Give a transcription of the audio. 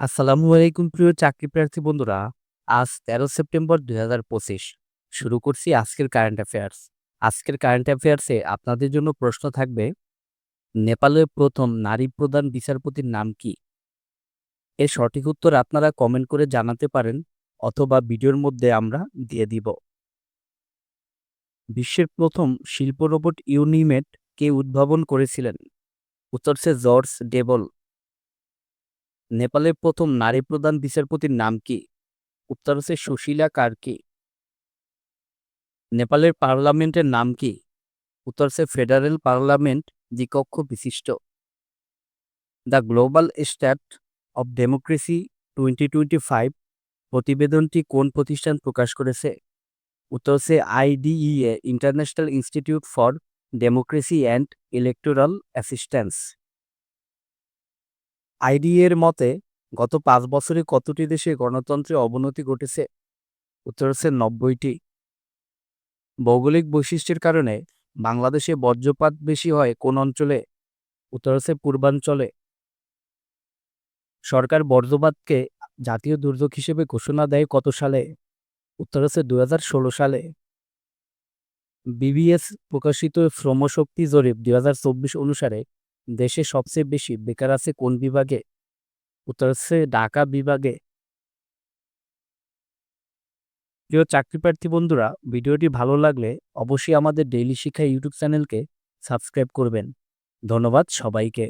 আসসালামু আলাইকুম প্রিয় চাকরি প্রার্থী বন্ধুরা, আজ তেরো সেপ্টেম্বর দুই শুরু করছি আজকের কারেন্ট অ্যাফেয়ার্স আজকের কারেন্ট অ্যাফেয়ার্সে আপনাদের জন্য প্রশ্ন থাকবে, নেপালের প্রথম নারী প্রধান বিচারপতির নাম কি? এর সঠিক উত্তর আপনারা কমেন্ট করে জানাতে পারেন, অথবা ভিডিওর মধ্যে আমরা দিয়ে দিব। বিশ্বের প্রথম শিল্প রোবট ইউনিমেট কে উদ্ভাবন করেছিলেন? উত্তর সে জর্জ ডেবল নেপালের প্রথম নারী প্রধান বিচারপতির নাম কি? উত্তর হচ্ছে সুশীলা কার্কি। নেপালের পার্লামেন্টের নাম কি? উত্তর হচ্ছে ফেডারেল পার্লামেন্ট, দ্বিকক্ষ বিশিষ্ট। The global state of democracy twenty twenty five, প্রতিবেদনটি কোন প্রতিষ্ঠান প্রকাশ করেছে? উত্তর হচ্ছে I D E A international institute for democracy and electoral assistance. I D A এর মতে, গত পাঁচ বছরে কতটি দেশে গণতন্ত্রে অবনতি ঘটেছে? উত্তর হচ্ছে নব্বইটি। ভৌগোলিক বৈশিষ্ট্যের কারণে বাংলাদেশে বজ্রপাত বেশি হয় কোন অঞ্চলে? উত্তর হচ্ছে পূর্বাঞ্চলে। সরকার বজ্রপাতকে জাতীয় দুর্যোগ হিসেবে ঘোষণা দেয় কত সালে? উত্তর হচ্ছে দু হাজার ষোলো সালে। বিবিএস প্রকাশিত শ্রমশক্তি জরিপ দুই হাজার চব্বিশ অনুসারে দেশে সবচেয়ে বেশি বেকার আছে কোন বিভাগে? উত্তর হচ্ছে ঢাকা বিভাগে। প্রিয় চাকরি প্রার্থী বন্ধুরা, ভিডিওটি ভালো লাগলে অবশ্যই আমাদের ডেইলি শিক্ষা ইউটিউব চ্যানেলকে সাবস্ক্রাইব করবেন। ধন্যবাদ সবাইকে।